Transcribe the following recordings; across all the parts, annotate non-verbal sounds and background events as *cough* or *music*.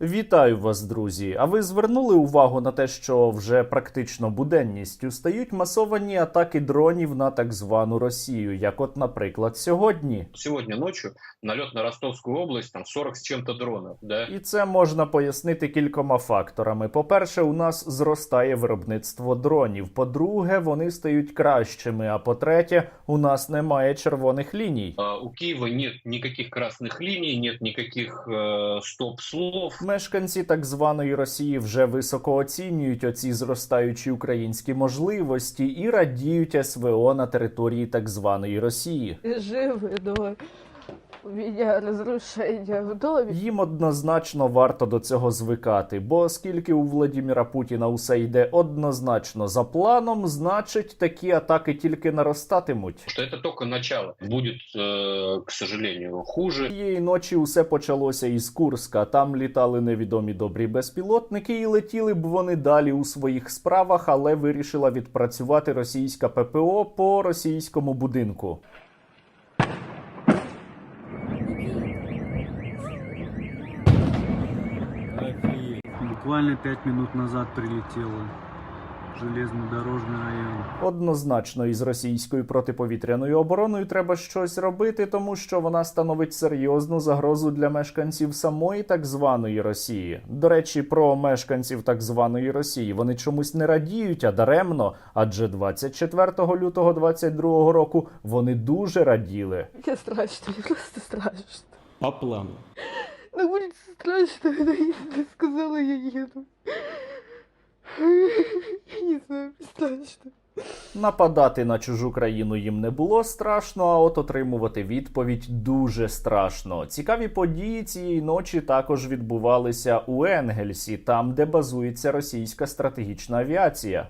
Вітаю вас, друзі! А ви звернули увагу на те, що вже практично буденністю стають масовані атаки дронів на так звану Росію, як от, наприклад, сьогодні. Сегодня ночью налет на Ростовскую область, там 40 с чем-то дронов, да? І це можна пояснити кількома факторами. По-перше, у нас зростає виробництво дронів. По-друге, вони стають кращими. А по-третє, у нас немає червоних ліній. А, У Киева нет никаких красных линий, нет никаких э, стоп-слов. Мешканці так званої Росії вже високо оцінюють оці зростаючі українські можливості і радіють СВО на території так званої Росії. Жив у меня разрушение в доме. Їм однозначно варто до цього звикати, бо оскільки у Владіміра Путіна усе йде однозначно за планом, значить такі атаки тільки наростатимуть. Что это только начало. Будет, э, к сожалению, хуже. Тієї ночі усе почалося із Курска. Там літали невідомі добрі безпілотники, і летіли б вони далі у своїх справах, але вирішила відпрацювати російська ППО по російському будинку. Буквально пять минут назад прилетело. Железнодорожный район. Однозначно, із російською протиповітряною обороною треба щось робити, тому що вона становить серйозну загрозу для мешканців самої так званої Росії. До речі, про мешканців так званої Росії вони чомусь не радіють, а даремно, адже 24 лютого 22 року вони дуже раділи. Мне страшно, просто страшно. По плану. На улице страшно, я тебе сказала, я еду. *laughs* Я не знаю, страшно. Нападати на чужу країну їм не було страшно, а от отримувати відповідь дуже страшно. Цікаві події цієї ночі також відбувалися у Енгельсі, там де базується російська стратегічна авіація.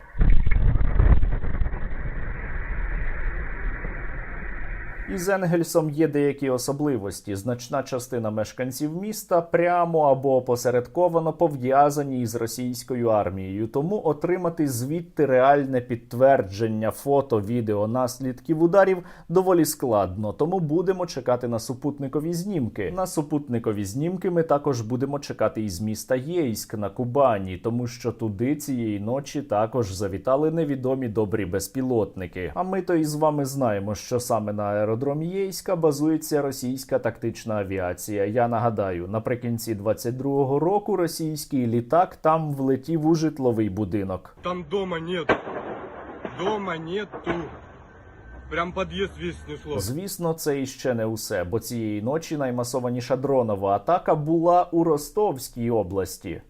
Із Енгельсом є деякі особливості. Значна частина мешканців міста прямо або опосередковано пов'язані із російською армією. Тому отримати звідти реальне підтвердження фото, відео наслідків ударів доволі складно. Тому будемо чекати на супутникові знімки. На супутникові знімки ми також будемо чекати із міста Єйськ на Кубані, тому що туди цієї ночі також завітали невідомі добрі безпілотники. А ми то із вами знаємо, що саме на аеродромі Єйська базується російська тактична авіація. Я нагадаю, наприкінці 22-го року російський літак там влетів у житловий будинок. Там дома нет. Дома нету. Прям подъезд весь снесло. Звісно, це іще не усе, бо цієї ночі наймасованіша дронова атака була у Ростовській області.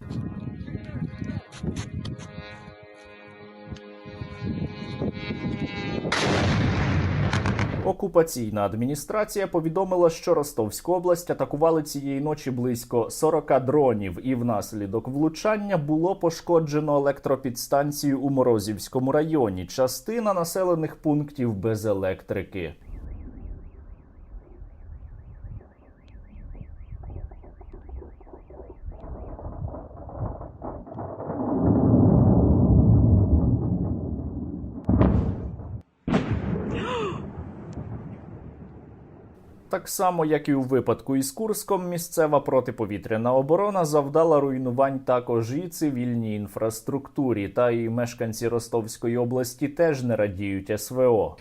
Окупаційна адміністрація повідомила, що Ростовську область атакували цієї ночі близько 40 дронів, і внаслідок влучання було пошкоджено електропідстанцію у Морозівському районі. Частина населених пунктів без електрики. Так само, як і у випадку із Курском, місцева протиповітряна оборона завдала руйнувань також і цивільній інфраструктурі. Та і мешканці Ростовської області теж не радіють СВО.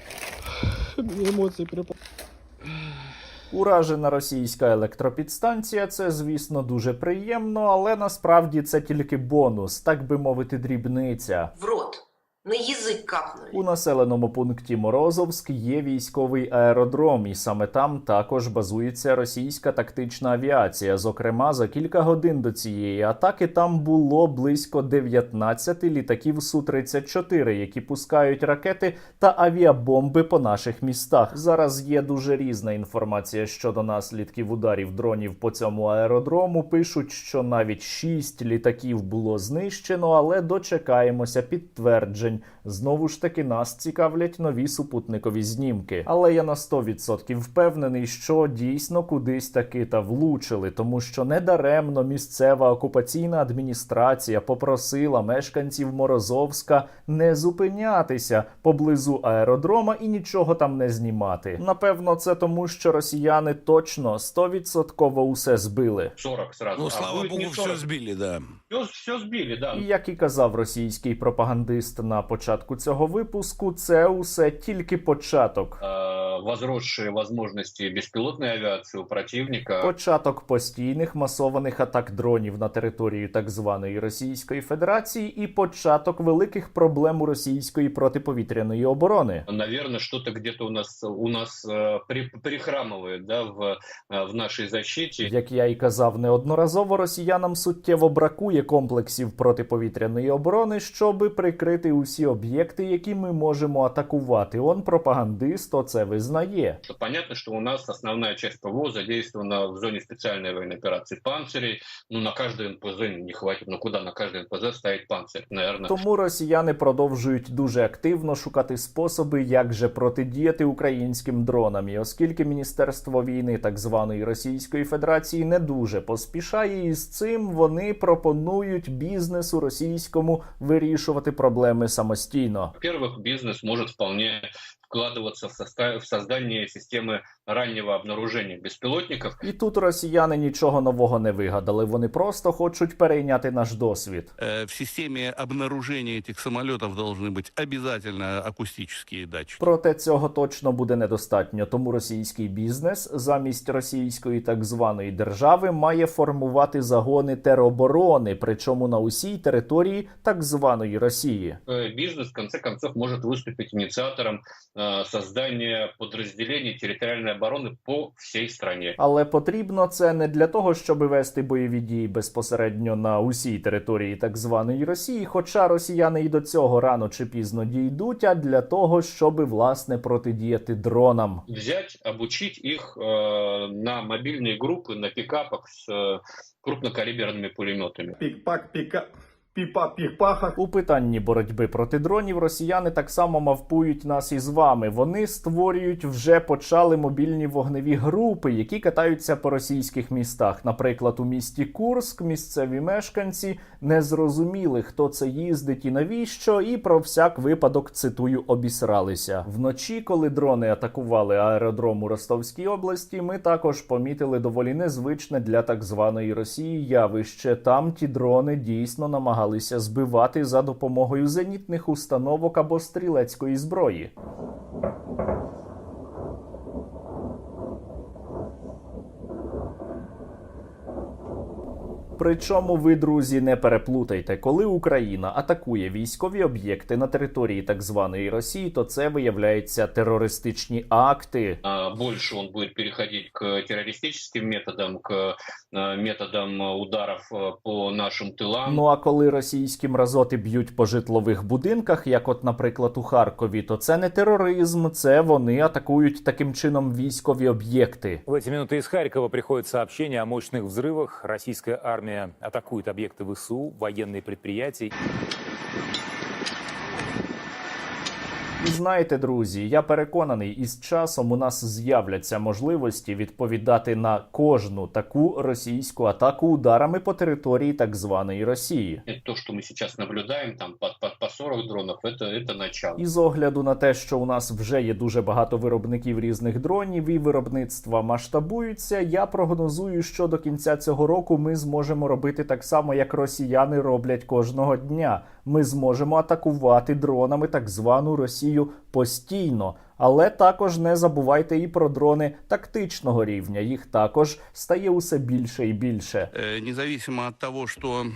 Уражена російська електропідстанція це, звісно, дуже приємно, але насправді це тільки бонус, так би мовити, дрібниця. в рот. На язык капнули. У населеному пункті Морозовськ є військовий аеродром, і саме там також базується російська тактична авіація. Зокрема, за кілька годин до цієї атаки там було близько 19 літаків су 34 які пускають ракети та авіабомби по наших містах. Зараз є дуже різна інформація щодо наслідків ударів дронів по цьому аеродрому. Пишуть, що навіть 6 літаків було знищено, але дочекаємося підтверджень тиждень. Знову ж таки нас цікавлять нові супутникові знімки. Але я на 100% впевнений, що дійсно кудись таки та влучили, тому що недаремно місцева окупаційна адміністрація попросила мешканців Морозовська не зупинятися поблизу аеродрома і нічого там не знімати. Напевно, це тому, що росіяни точно 100% усе збили. 40 сразу. Ну, А слава будет не богу, 40. все сбили, да. Все, все сбили, да. І як і казав російський пропагандист на початку цього випуску, це усе тільки початок Э, возросшие возможности беспилотной авиации у противника. Початок постійних масованих атак дронів на територію так званої Російської Федерації, і початок великих проблем у російської протиповітряної оборони. Наверное, что-то где-то у нас у нас э, при- прихрамывает, да, в, э, в нашей защите. Як я і казав неодноразово, росіянам суттєво бракує комплексів протиповітряної оборони, щоби прикрити усі об'єкти, які ми можемо атакувати. Он пропагандист оце визнає. Что понятно, что у нас основная часть ПВО задействована в зоне специальной военной операции «Панцирей». Ну, на каждый НПЗ не хватит. Ну, куда на каждый НПЗ ставить «Панцирь»? Наверное, Тому росіяни продовжують дуже активно шукати способи, як же протидіяти українським дронам. І оскільки Міністерство війни так званої Російської Федерації не дуже поспішає із цим, вони пропонують бізнесу російському вирішувати проблеми самостійно. Во-первых, бизнес может вполне вкладываться в, соста- в создание системы раннего обнаружения беспилотников. І тут росіяни нічого нового не вигадали. Вони просто хочуть перейняти наш досвід. Э, В системе обнаружения этих самолетов должны быть обязательно акустические датчики. Проте цього точно буде недостатньо, тому російський бізнес замість російської так званої держави має формувати загони тероборони, причому на усій території так званої Росії. Э, Бизнес, в конце концов, может выступить инициатором э, создания подразделений территориальной обороны по всей стране. Але потрібно це не для того, щоб вести бойові дії безпосередньо на усій території так званої Росії, хоча росіяни і до цього рано чи пізно дійдуть, а для того, щоб власне протидіяти дронам. Взять, обучить их э, на мобильные группы, на пикапах с э, крупнокалиберными пулеметами. Пик-пак, пика, пипа, пих-паха. У питанні боротьби проти дронів росіяни так само мавпують нас із вами. Вони створюють вже почали мобільні вогневі групи, які катаються по російських містах. Наприклад, у місті Курск місцеві мешканці не зрозуміли, хто це їздить і навіщо, і про всяк випадок цитую обісралися. Вночі, коли дрони атакували аеродром у Ростовській області, ми також помітили доволі незвичне для так званої Росії явище. Там ті дрони дійсно намагалися збивати за допомогою зенітних установок або стрілецької зброї. Причому ви, друзі, не переплутайте, коли Україна атакує військові об'єкти на території так званої Росії, то це виявляється терористичні акти. А, Больше он будет переходить к террористическим методам, к э, методам э, ударов э, по нашим тылам. Ну а коли російські мразоти б'ють по житлових будинках, як от, наприклад, у Харкові, то це не тероризм, це вони атакують таким чином військові об'єкти. В эти минуты из Харькова приходит сообщение о мощных взрывах. Российская армия атакует объекты ВСУ, военные предприятия. І знаєте, друзі, я переконаний, із часом у нас з'являться можливості відповідати на кожну таку російську атаку ударами по території так званої Росії. Это то, что мы сейчас наблюдаем, там по, по, по 40 дронов, это, это начало. І з огляду на те, що у нас вже є дуже багато виробників різних дронів і виробництва масштабуються, я прогнозую, що до кінця цього року ми зможемо робити так само, як росіяни роблять кожного дня. Ми зможемо атакувати дронами так звану Росію постійно. Але також не забувайте і про дрони тактичного рівня. Їх також стає усе більше і більше. Э, Независимо от того, що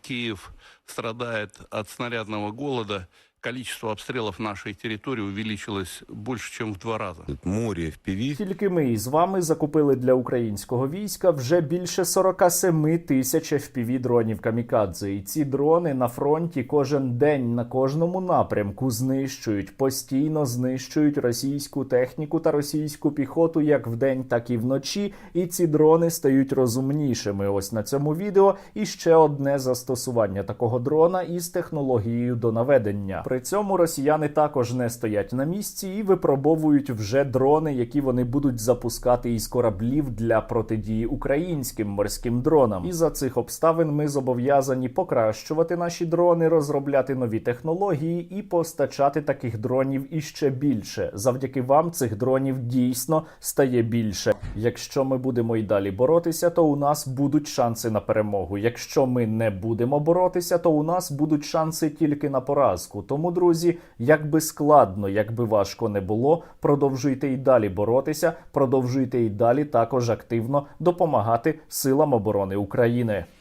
Київ страдає від снарядного голода, количество обстрелов нашей территории увеличилось больше, чем в два раза. Море FPV. Тільки ми із вами закупили для українського війська вже більше 47 тисяч fpv дронів камікадзе. І ці дрони на фронті кожен день на кожному напрямку знищують, постійно знищують російську техніку та російську піхоту як вдень, так і вночі. І ці дрони стають розумнішими. Ось на цьому відео і ще одне застосування такого дрона із технологією до наведення. При цьому росіяни також не стоять на місці і випробовують вже дрони, які вони будуть запускати із кораблів для протидії українським морським дронам. І за цих обставин ми зобов'язані покращувати наші дрони, розробляти нові технології і постачати таких дронів іще більше. Завдяки вам цих дронів дійсно стає більше. Якщо ми будемо і далі боротися, то у нас будуть шанси на перемогу. Якщо ми не будемо боротися, то у нас будуть шанси тільки на поразку. Тому, друзі, як би складно, як би важко не було, продовжуйте і далі боротися, продовжуйте і далі також активно допомагати силам оборони України.